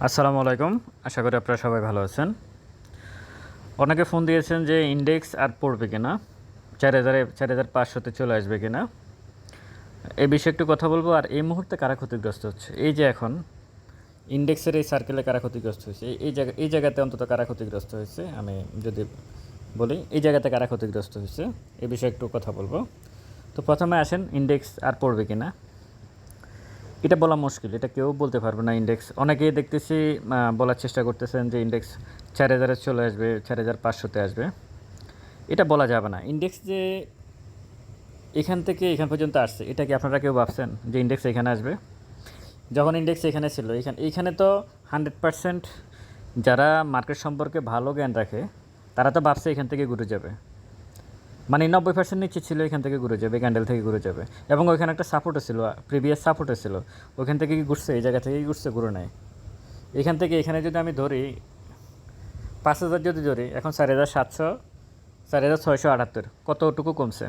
আসসালামু আলাইকুম। আশা করি আপনারা সবাই ভালো আছেন। অনেকে ফোন দিয়েছেন যে ইন্ডেক্স আর পড়বে কিনা, চার হাজারে, চার হাজার পাঁচশোতে চলে আসবে কিনা। এই বিষয়ে একটু কথা বলব, আর এই মুহূর্তে কারা ক্ষতিগ্রস্ত হচ্ছে? এই যে এখন ইন্ডেক্সের এই সার্কেলে কারা ক্ষতিগ্রস্ত হয়েছে? এই- এই জায়গা, এই জায়গাতে অন্তত কারা ক্ষতিগ্রস্ত হয়েছে? আমি যদি বলি, এই জায়গাতে কারা ক্ষতিগ্রস্ত হয়েছে? এ বিষয়ে একটু কথা বলব। তো প্রথমে আসেন ইন্ডেক্স আর পড়বে কিনা। এটা বলা মুশকিল, এটা কেউ বলতে পারবে না ইন্ডেক্স অনেকেই দেখতেছি বলার চেষ্টা করতেছেন যে ইন্ডেক্স চার হাজারে চলে আসবে, চার হাজার পাঁচশোতে আসবে। এটা বলা যাবে না। ইন্ডেক্স যে এখান থেকে এখান পর্যন্ত আসছে, এটা কি আপনারা কেউ ভাবছেন যে ইন্ডেক্স এখানে আসবে? যখন ইন্ডেক্স এখানে ছিল, এখানে এইখানে তো হান্ড্রেড পারসেন্ট যারা মার্কেট সম্পর্কে ভালো জ্ঞান রাখে, তারা তো ভাবছে এখান থেকে ঘুরে যাবে। মানে নব্বই পার্সেন্ট নিচে ছিল এখান থেকে ঘুরে যাবে ক্যান্ডেল থেকে ঘুরে যাবে। এবং ওইখানে একটা সাপোর্টও ছিল প্রিভিয়াস সাপোর্টও ছিল। ওইখান থেকে কি ঘুরছে? এই জায়গা থেকেই ঘুরছে, ঘুরে নেয় এখান থেকে, এখানে যদি আমি ধরি, পাঁচ হাজার যদি ধরি, এখন চার হাজার সাতশো, চার হাজার ছয়শো আটাত্তর। কতটুকু কমছে?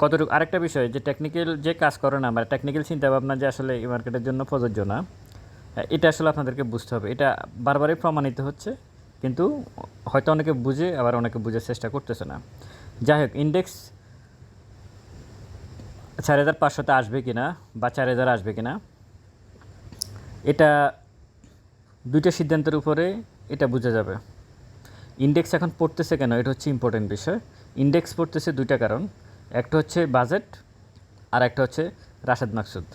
কতটুকু? আরেকটা বিষয়, যে টেকনিক্যাল যে কাজ করে না মানে টেকনিক্যাল চিন্তাভাবনা যে আসলে এই মার্কেটের জন্য প্রযোজ্য না, এটা আসলে আপনাদেরকে বুঝতে হবে। এটা বারবারই প্রমাণিত হচ্ছে। কিন্তু হয়তো অনেকে বুঝে, আবার অনেকে বুঝার চেষ্টা করতেছে না। যাই হোক ইন্ডেক্স চার হাজার পাঁচশোতে আসবে কি না বা চার হাজার আসবে কি না এটা দুইটা সিদ্ধান্তের উপরে এটা বোঝা যাবে। ইন্ডেক্স এখন পড়তেছে কেন? এটা হচ্ছে ইম্পর্টেন্ট বিষয়। ইন্ডেক্স পড়তেছে দুইটা কারণ। একটা হচ্ছে বাজেট আর একটা হচ্ছে রাশেদ মাকসুদ।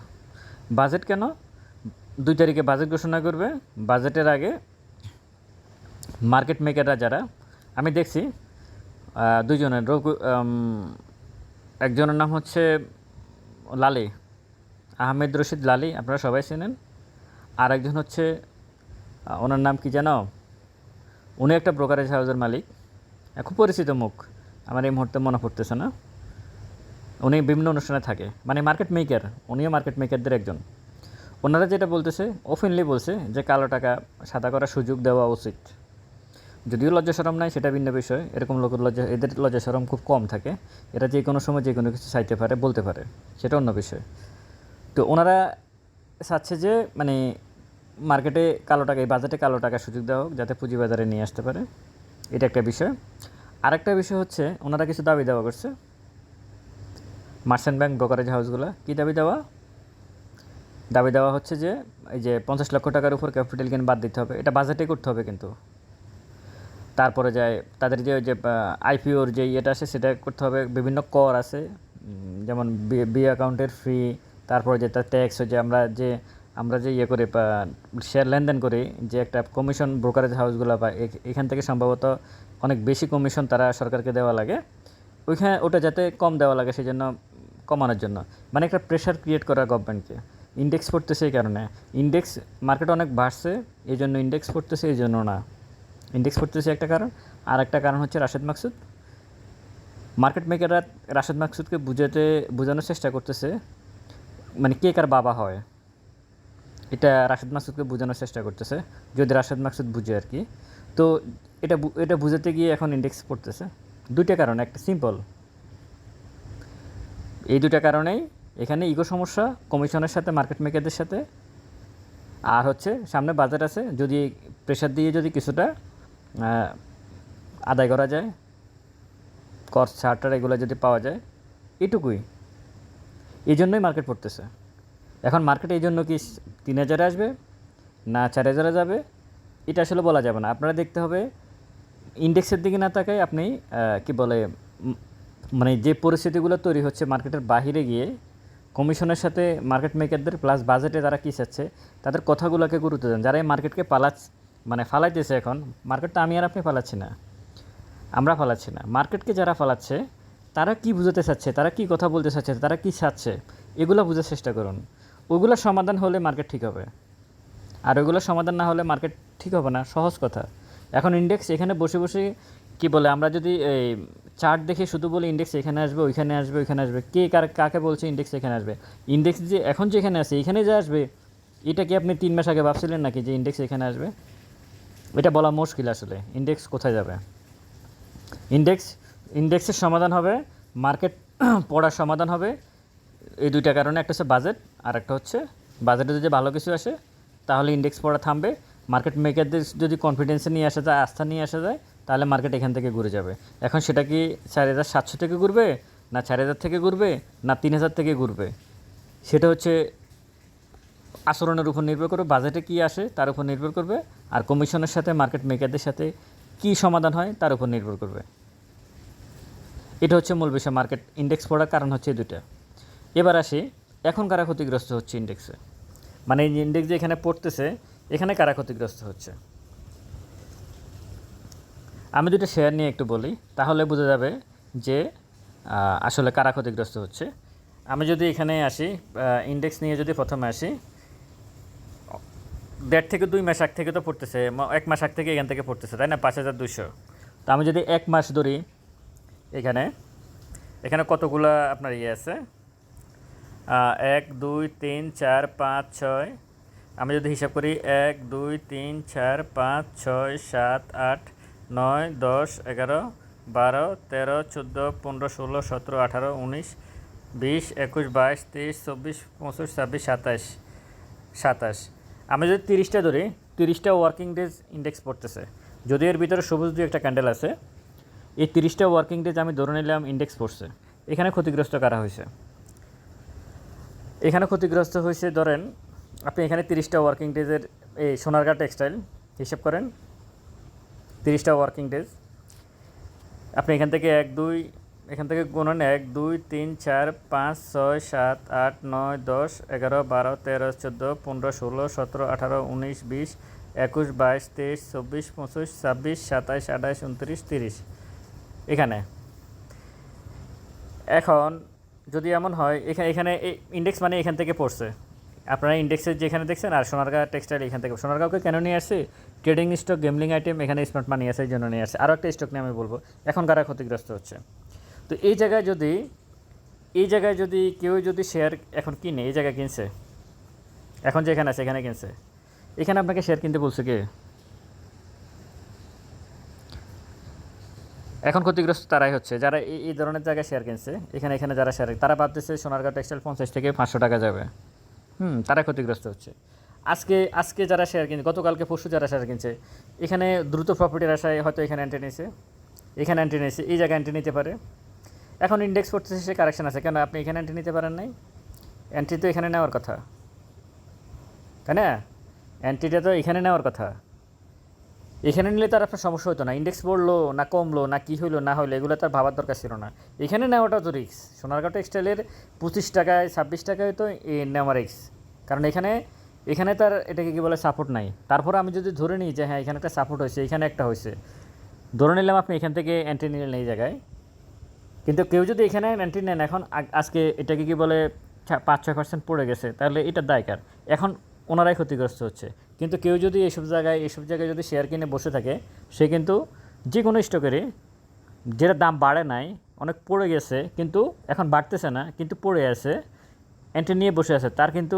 বাজেট কেন? দুই তারিখে বাজেট ঘোষণা করবে। বাজেটের আগে মার্কেট মেকাররা যারা আমি দেখছি আহ, দুইজনের রঘু একজনের নাম হচ্ছে লালি আহমেদ রশিদ লালি আপনারা সবাই চেনেন। আর একজন হচ্ছে ওনার নাম কি জানো উনি একটা ব্রোকারেজ হাউসের মালিক খুব পরিচিত মুখ আমার এই মুহূর্তে মনে পড়তেছে না। উনি বিভিন্ন অনুষ্ঠানে থাকে মানে মার্কেট মেকার উনিও মার্কেট মেকারদের একজন। ওনারা যেটা বলতেছে ওপেনলি বলছে যে কালো টাকা সাদা করার সুযোগ দেওয়া উচিত। যদিও লজ্জা সরম নাই, সেটা ভিন্ন বিষয়। এরকম লোকের লজ্জা, এদের লজ্জা সরম খুব কম থাকে। এরা যে কোনো সময় যে কোনো কিছু চাইতে পারে, বলতে পারে। সেটা অন্য বিষয়। তো ওনারা চাচ্ছে যে মানে মার্কেটে কালো টাকা, এই বাজেটে কালো টাকা সুযোগ দেওয়া হোক, যাতে পুঁজিবাজারে নিয়ে আসতে পারে। এটা একটা বিষয়। আরেকটা বিষয় হচ্ছে, ওনারা কিছু দাবি দেওয়া করছে। মার্চেন্ট ব্যাংক, ব্রোকারেজ হাউসগুলো, কী দাবি দেওয়া? দাবি দেওয়া হচ্ছে যে, এই যে পঞ্চাশ লক্ষ টাকার উপর ক্যাপিটাল গেন বাদ দিতে হবে। এটা বাজেটে করতে হবে কিন্তু। তারপরে যায়, তাদের যে যে আইপিওর যে ইয়েটা আছে, সেটা করতে হবে। বিভিন্ন কর আছে যেমন বি অ্যাকাউন্টের ফ্রি তারপরে যে তার ট্যাক্স যে আমরা যে আমরা যে ইয়ে করি শেয়ার লেনদেন করি, যে একটা কমিশন ব্রোকারেজ হাউসগুলো বা এখান থেকে সম্ভবত অনেক বেশি কমিশন তারা সরকারকে দেওয়া লাগে। ওইখানে ওটা যাতে কম দেওয়া লাগে সেই জন্য কমানোর জন্য। মানে একটা প্রেশার ক্রিয়েট করা গভর্নমেন্টকে ইন্ডেক্স পড়তেছে এই কারণে। ইন্ডেক্স মার্কেট অনেক বাড়ছে এই জন্য ইন্ডেক্স পড়তেছে এই জন্য না। ইন্ডেক্স পড়তেছে একটা কারণ, আর একটা কারণ হচ্ছে রাশেদ মাকসুদ। মার্কেট মেকাররা রাশেদ মাকসুদকে বুঝাতে, বোঝানোর চেষ্টা করতেছে মানে কে কার বাবা হয়। এটা রাশেদ মাকসুদকে বোঝানোর চেষ্টা করতেছে, যদি রাশেদ মাকসুদ বুঝে আর কি। তো এটা এটা বুঝাতে গিয়ে এখন ইন্ডেক্স পড়তেছে। দুইটা কারণ, একটা সিম্পল এই দুটা কারণেই এখানে ইগো সমস্যা কমিশনের সাথে মার্কেট মেকারদের সাথে। আর হচ্ছে সামনে বাজেট আছে, যদি প্রেশার দিয়ে যদি কিছুটা আদায় করা যায়, কর ছাড়টার এগুলো যদি পাওয়া যায়, এটুকুই। এই জন্যই মার্কেট পড়তেছে। এখন মার্কেট এই জন্য কি তিন হাজারে আসবে, না চার হাজারে যাবে? এটা আসলে বলা যাবে না। আপনারা দেখতে হবে ইন্ডেক্সের দিকে না তাকায় আপনি কি বলে মানে যে পরিস্থিতিগুলো তৈরি হচ্ছে মার্কেটের বাহিরে গিয়ে, কমিশনের সাথে মার্কেট মেকারদের প্লাস বাজেটে তারা কী চাচ্ছে, তাদের কথাগুলোকে গুরুত্ব দেন। যারা এই মার্কেটকে পালাচ মানে ফালাইতেছে এখন, মার্কেটটা আমি আর আপনি ফালাচ্ছি না। আমরা ফালাচ্ছি না। মার্কেটকে যারা ফালাচ্ছে, তারা কি বুঝাতে চাচ্ছে, তারা কি কথা বলতে চাচ্ছে, তারা কি চাচ্ছে, এগুলো বোঝার চেষ্টা করুন। ওগুলোর সমাধান হলে মার্কেট ঠিক হবে। আর ওইগুলোর সমাধান না হলে মার্কেট ঠিক হবে না, সহজ কথা। এখন ইন্ডেক্স এখানে বসে বসে কি বলে, আমরা যদি এই চার্ট দেখে শুধু বলি ইন্ডেক্স এখানে আসবে, ওইখানে আসবে ওইখানে আসবে, কে কার, কাকে বলছে ইন্ডেক্স এখানে আসবে? ইন্ডেক্স যে এখন যেখানে আছে, এখানে যে আসবে, এটা কি আপনি তিন মাস আগে ভাবছিলেন নাকি যে ইন্ডেক্স এখানে আসবে? এটা বলা মুশকিল আসলে। ইন্ডেক্স কোথায় যাবে? ইন্ডেক্স ইন্ডেক্সের সমাধান হবে মার্কেট পড়ার সমাধান হবে। এই দুইটা কারণে, একটা হচ্ছে বাজেট আর একটা হচ্ছে বাজেটে যদি ভালো কিছু আসে, তাহলে ইন্ডেক্স পড়া থামবে। মার্কেট মেকারদের যদি কনফিডেন্সে নিয়ে আসা যায়, আস্থা নিয়ে আসা যায়, তাহলে মার্কেট এখান থেকে ঘুরে যাবে। এখন সেটা কি চার হাজার সাতশো থেকে ঘুরবে, না চার হাজার থেকে ঘুরবে, না তিন হাজার থেকে ঘুরবে? সেটা হচ্ছে আচরণের উপর নির্ভর করবে বাজেটে কী আসে তার উপর নির্ভর করবে, আর কমিশনের সাথে মার্কেট মেকারদের সাথে কী সমাধান হয় তার উপর নির্ভর করবে। এটা হচ্ছে মূল বিষয় মার্কেট ইন্ডেক্স পড়ার কারণ হচ্ছে দুটা এবার আসি, এখন কারা ক্ষতিগ্রস্ত হচ্ছে ইন্ডেক্সে মানে এই ইন্ডেক্স যে এখানে পড়তেছে, এখানে কারা ক্ষতিগ্রস্ত হচ্ছে? আমি দুটো শেয়ার নিয়ে একটু বলি, তাহলে বোঝা যাবে যে আসলে কারা ক্ষতিগ্রস্ত হচ্ছে। আমি যদি এখানে আসি ইন্ডেক্স নিয়ে যদি প্রথমে আসি দেড় থেকে দুই মাস আগ থেকে তো পড়তেছে এক মাস আগ থেকে এখান থেকে পড়তেছে, তাই না? পাঁচ হাজার দুশো তো আমি যদি এক মাস ধরি এখানে এখানে কতগুলা আপনার ইয়ে আছে? এক, দুই, তিন, চার, পাঁচ, ছয়। আমি যদি হিসাব করি, এক, দুই, তিন, চার, পাঁচ, ছয়, সাত, আট, নয়, দশ, এগারো, বারো, তেরো, চোদ্দ, পনেরো, ষোলো, সতেরো, আঠারো, উনিশ, বিশ, একুশ, বাইশ, তেইশ, চব্বিশ, পঁচিশ, ছাব্বিশ সাতাশ সাতাশ। আমি যদি তিরিশটা ধরি, তিরিশটা ওয়ার্কিং ডেজ ইন্ডেক্স পড়তেছে। যদি এর ভিতরে সবুজ দুই একটা ক্যান্ডেল আছে, এই তিরিশটা ওয়ার্কিং ডেজ আমি ধরে নিলাম ইন্ডেক্স পড়ছে। এখানে ক্ষতিগ্রস্ত করা হয়েছে? এখানে ক্ষতিগ্রস্ত হয়েছে, ধরেন, আপনি এখানে তিরিশটা ওয়ার্কিং ডেজের এই সোনারগাঁ টেক্সটাইল হিসেব করেন। তিরিশটা ওয়ার্কিং ডেজ আপনি এখান থেকে এক, দুই এখান থেকে গুণন এক, দুই, তিন, চার, পাঁচ, ছয়, সাত, আট, নয়, দশ, এগারো, বারো, তেরো, চোদ্দ, পনেরো, ষোলো, সতেরো, আঠারো, উনিশ, বিশ, একুশ, বাইশ, তেইশ, চব্বিশ, পঁচিশ, ছাব্বিশ, সাতাইশ, আঠাইশ, উনত্রিশ, তিরিশ। এখানে। এখন যদি এমন হয় এখানে এখানে ইন্ডেক্স মানে এখান থেকে পড়ছে। আপনারা ইন্ডেক্সের যেখানে দেখছেন, আর সোনারগাঁ টেক্সটাইল এখান থেকে, সোনারগাঁওকে কেন নিয়ে আসছে? ট্রেডিং স্টক গেমলিং আইটেম এখানে স্মার্ট মানি আছে, এই জন্য নিয়ে আসছে। আরও একটা স্টক নিয়ে আমি বলব। এখন কারা ক্ষতিগ্রস্ত হচ্ছে? তো এই জায়গায় যদি, এই জায়গায় যদি কেউ যদি শেয়ার এখন কিনে, এই জায়গায় কিনছে, এখন যেখানে আছে, এখানে কিনছে, এখানে আপনাকে শেয়ার কিনতে বলছে কে? এখন ক্ষতিগ্রস্ত তারাই হচ্ছে, যারা এই ধরনের জায়গায় শেয়ার কিনছে, এখানে এখানে যারা শেয়ার তারা ভাবতেছে সোনারগাঁও টেক্সটাইল পঞ্চাশ থেকে পাঁচশো টাকা যাবে। হুম তারা ক্ষতিগ্রস্ত হচ্ছে। আজকে আজকে যারা শেয়ার কিনছে গতকালকে পরশু যারা শেয়ার কিনছে, এখানে দ্রুত প্রফিটের আশায় হয়তো এখানে এন্ট্রি নিয়েছে, এখানে এন্ট্রি নিয়েছে, এই জায়গায় এন্ট্রি নিতে পারে। এখন ইন্ডেক্স করতেছে, সে কারেকশন আছে। কেন আপনি এখানে এন্ট্রি নিতে পারেন নাই? এন্ট্রি তো এখানে নেওয়ার কথা। তাই না? এন্ট্রিটা তো এখানে নেওয়ার কথা। এখানে নিলে তার আপনার সমস্যা হতো না। ইন্ডেক্স পড়ল, না কমলো, না কী হইল, না হইল, এগুলো তার ভাবার দরকার ছিল না। এখানে নেওয়াটা তো রিক্স সোনারগাঁও টেক্সটাইলের পঁচিশ টাকায়, ছাব্বিশ টাকায় তো এ নেওয়া রিক্স কারণ এখানে এখানে তার এটাকে কী বলে সাপোর্ট নাই। তারপর আমি যদি ধরে নিই যে হ্যাঁ এখানে একটা সাপোর্ট হয়েছে, এখানে একটা হয়েছে। ধরে নিলাম আপনি এখান থেকে এন্ট্রি নিলেন এই জায়গায়। কিন্তু কেউ যদি এখানে এন্ট্রি নেন, এখন আজকে এটাকে কি বলে পাঁচ, ছয় পার্সেন্ট পড়ে গেছে, তাহলে এটা দায়কার এখন ওনারাই ক্ষতিগ্রস্ত হচ্ছে। কিন্তু কেউ যদি এইসব জায়গায় এইসব জায়গায় যদি শেয়ার কিনে বসে থাকে, সে কিন্তু যে কোনো স্টকেরই যেটা দাম বাড়ে নাই, অনেক পড়ে গেছে, কিন্তু এখন বাড়তেছে না, কিন্তু পড়ে আছে এন্ট্রি নিয়ে বসে আছে, তার কিন্তু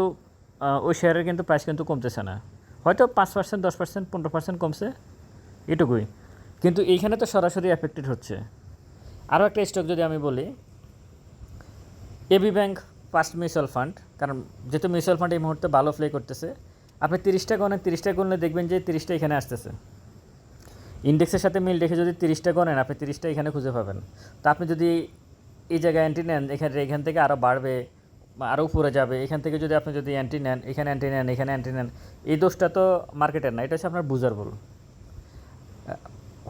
ওই শেয়ারের কিন্তু প্রাইস কিন্তু কমতেছে না। হয়তো পাঁচ পার্সেন্ট দশ পার্সেন্ট পনেরো পার্সেন্ট কমছে, এটুকুই। কিন্তু এইখানে তো সরাসরি অ্যাফেক্টেড হচ্ছে। আরও একটা স্টক যদি আমি বলি AB bank first mutual fund কারণ যেহেতু মিউচুয়াল ফান্ড এই মুহূর্তে ভালো প্লে করতেছে, আপনি তিরিশটা গণেন তিরিশটা গুনলে দেখবেন যে তিরিশটা এখানে আসতেছে। ইন্ডেক্সের সাথে মিল রেখে যদি তিরিশটা গণেন, আপনি তিরিশটা এখানে খুঁজে পাবেন। তো আপনি যদি এই জায়গায় অ্যান্টি নেন, এখানে এখান থেকে আরও বাড়বে আরও উপরে যাবে, এখান থেকে যদি আপনি যদি অ্যান্টি নেন, এখানে অ্যান্টি নেন, এখানে অ্যান্টি নেন, এই দোষটা তো মার্কেটের না, এটা হচ্ছে আপনার বুজার ভুল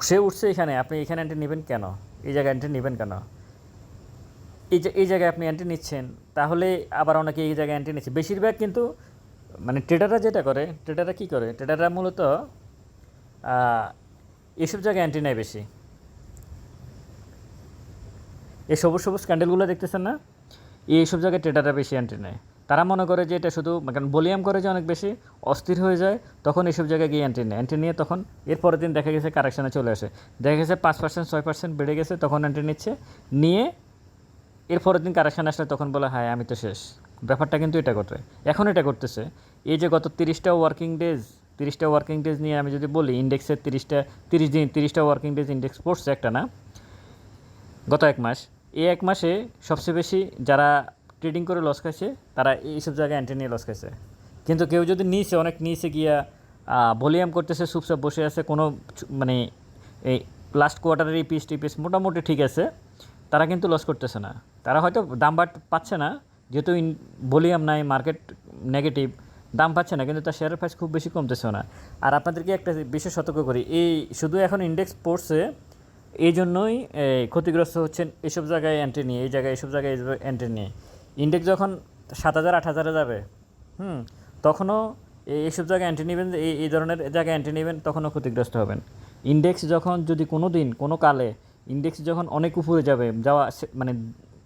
সে উঠছে এখানে, আপনি এখানে অ্যান্টি নেবেন কেন? এই জায়গায় অ্যান্টি নেবেন কেন? এই যে এই জায়গায় আপনি অ্যান্টি নিচ্ছেন, তাহলে আবার অনেকে এই জায়গায় অ্যান্টি নিচ্ছে। বেশিরভাগ কিন্তু মানে ট্রেডাররা যেটা করে ট্রেডাররা কী করে? ট্রেডাররা মূলত এসব জায়গায় অ্যান্টি নেয় বেশি। এই সবুজ সবুজ ক্যান্ডেলগুলো দেখতেছেন না? এইসব জায়গায় ট্রেডাররা বেশি অ্যান্টি নেয়। তারা মনে করে যে এটা শুধু, কারণ ভলিউম করে যে অনেক বেশি, অস্থির হয়ে যায়, তখন এইসব জায়গায় গিয়ে অ্যান্টি নেয়। অ্যান্টি নিয়ে তখন এর পরের দিন দেখা গেছে কারেকশানে চলে আসে। দেখা গেছে পাঁচ পার্সেন্ট ছয় পার্সেন্ট বেড়ে গেছে, তখন অ্যান্টি নিচ্ছে। নিয়ে এর পরের দিন কারেকশান আসলে তখন বলে হ্যাঁ আমি তো শেষ। ব্যাপারটা কিন্তু এটা করতে এখন এটা করতেছে। এই যে গত তিরিশটা ওয়ার্কিং ডেজ তিরিশটা ওয়ার্কিং ডেজ নিয়ে আমি যদি বলি ইন্ডেক্সের তিরিশটা, তিরিশ দিন, তিরিশটা ওয়ার্কিং ডেজ ইন্ডেক্স পড়ছে একটা না, গত এক মাস, এই এক মাসে সবচেয়ে বেশি যারা ট্রেডিং করে লস খাইছে, তারা এইসব জায়গায় অ্যান্টি নিয়ে লস খাইছে। কিন্তু কেউ যদি নিচে, অনেক নিচে গিয়া ভলিউম করতেছে, চুপচাপ বসে আছে, কোনো মানে এই লাস্ট কোয়ার্টারের এই পিস টিপিস মোটামুটি ঠিক আছে, তারা কিন্তু লস করতেছে না। তারা হয়তো দাম বাট পাচ্ছে না, যেহেতু ভলিউম নাই মার্কেট নেগেটিভ দাম পাচ্ছে না, কিন্তু তার শেয়ারের প্রাইস খুব বেশি কমতেছে না। আর আপনাদেরকে একটা বিশেষ সতর্ক করি, এই শুধু এখন ইন্ডেক্স পড়ছে, এই জন্যই ক্ষতিগ্রস্ত হচ্ছেন এইসব জায়গায় এন্ট্রি নিয়ে, এই জায়গায় এসব জায়গায় এন্ট্রি নিয়ে। ইন্ডেক্স যখন সাত হাজার, আট হাজারে যাবে, হুম, তখনও এই- এইসব জায়গায় এন্ট্রি নেবেন এই এই ধরনের জায়গায় এন্ট্রি নেবেন, তখনও ক্ষতিগ্রস্ত হবেন। ইন্ডেক্স যখন যদি কোনো দিন, কোনো কালে ইন্ডেক্স যখন অনেক উপরে যাবে, যাওয়া মানে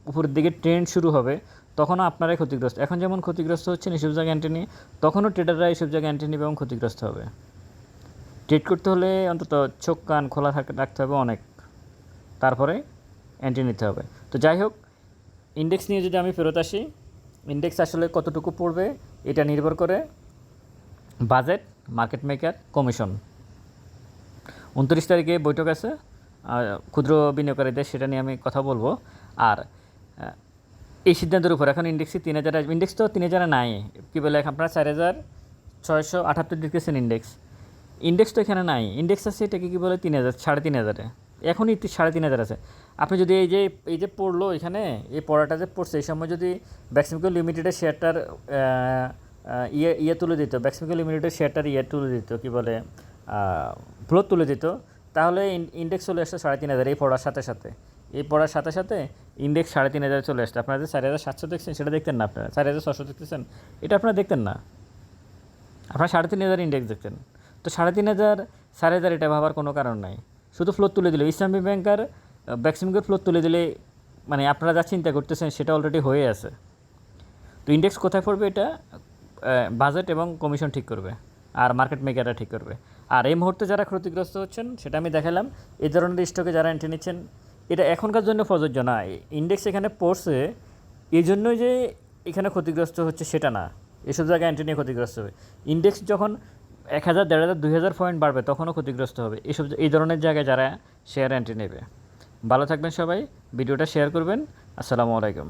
উপরের দিকে ট্রেন্ড শুরু হবে, তখনও আপনারাই ক্ষতিগ্রস্ত। এখন যেমন ক্ষতিগ্রস্ত হচ্ছেন এইসব জায়গায় এন্ট্রি নিয়ে, তখনও ট্রেডাররা এইসব জায়গায় এন্ট্রি নেবে এবং ক্ষতিগ্রস্ত হবে। ট্রেড করতে হলে অন্তত চোখ, কান খোলা রাখতে হবে অনেক। তারপরে এন্ট্রি নিতে হবে। তো যাই হোক ইন্ডেক্স নিয়ে যদি আমি ফেরত আসি ইন্ডেক্স আসলে কতটুকু পড়বে, এটা নির্ভর করে বাজেট মার্কেট মেকার কমিশন উনত্রিশ তারিখে বৈঠক আছে ক্ষুদ্র বিনিয়োগকারীদের সেটা নিয়ে আমি কথা বলব। আর এই সিদ্ধান্তের উপর এখন ইন্ডেক্সে তিন হাজার আসবে ইন্ডেক্স তো তিন হাজারে নাই। কী বলে, আপনারা চার হাজার ছয়শো আটাত্তর দেখতেছেন ইন্ডেক্স ইন্ডেক্স তো এখানে নাই। ইন্ডেক্স আছে এটাকে কী বলে, তিন হাজার, সাড়ে তিন হাজারে। এখনই সাড়ে তিন হাজার আছে। আপনি যদি এই যে এই যে পড়ল এখানে, এই পড়াটা যে পড়ছে, এই সময় যদি ব্যাক্সিমকো লিমিটেডের শেয়ারটার ইয়ে ইয়ে তুলে দিত ব্যাক্সিমকো লিমিটেডের শেয়ারটার ইয়ে তুলে দিত, কী বলে ফ্লোর তুলে দিত, তাহলে ইন্ডেক্স চলে আসতো সাড়ে তিন হাজার, এই পড়ার সাথে সাথে। এই পড়ার সাথে সাথে ইন্ডেক্স সাড়ে তিন হাজারে চলে আসতো। আপনারা যে চার হাজার সাতশো দেখছেন, সেটা দেখতেন না আপনারা। চার হাজার ছশো দেখতেছেন, এটা আপনারা দেখতেন না। আপনারা সাড়ে তিন হাজার ইন্ডেক্স দেখতেন। তো সাড়ে তিন হাজার সাড়ে হাজার এটা ভাবার কোনো কারণ নাই। শুধু ফ্লোর তুলে দিলে। ইসলামী ব্যাংকার ব্যাক্সিমকের ফ্লোর তুলে দিলে মানে আপনারা যা চিন্তা করতেছেন সেটা অলরেডি হয়ে আছে। তো ইন্ডেক্স কোথায় পড়বে এটা? বাজেট এবং কমিশন ঠিক করবে, আর মার্কেট মেকাররা ঠিক করবে। আর এই মুহূর্তে যারা ক্ষতিগ্রস্ত হচ্ছেন, সেটা আমি দেখালাম, এই ধরনের স্টকে যারা এন্ট্রি নিচ্ছেন, এটা এখনকার জন্য প্রযোজ্য না। ইন্ডেক্স এখানে পড়ছে, এই জন্যই যে এখানে ক্ষতিগ্রস্ত হচ্ছে সেটা না। এসব জায়গায় এন্ট্রি নিয়ে ক্ষতিগ্রস্ত হবে। ইন্ডেক্স যখন এক হাজার, দেড় হাজার, দুই হাজার পয়েন্ট বাড়বে, তখনও ক্ষতিগ্রস্ত হবে। এসব, এই ধরনের জায়গায় যারা শেয়ার এন্ট্রি নেবে। ভালো থাকবেন সবাই ভিডিওটা শেয়ার করবেন। আসসালামু আলাইকুম।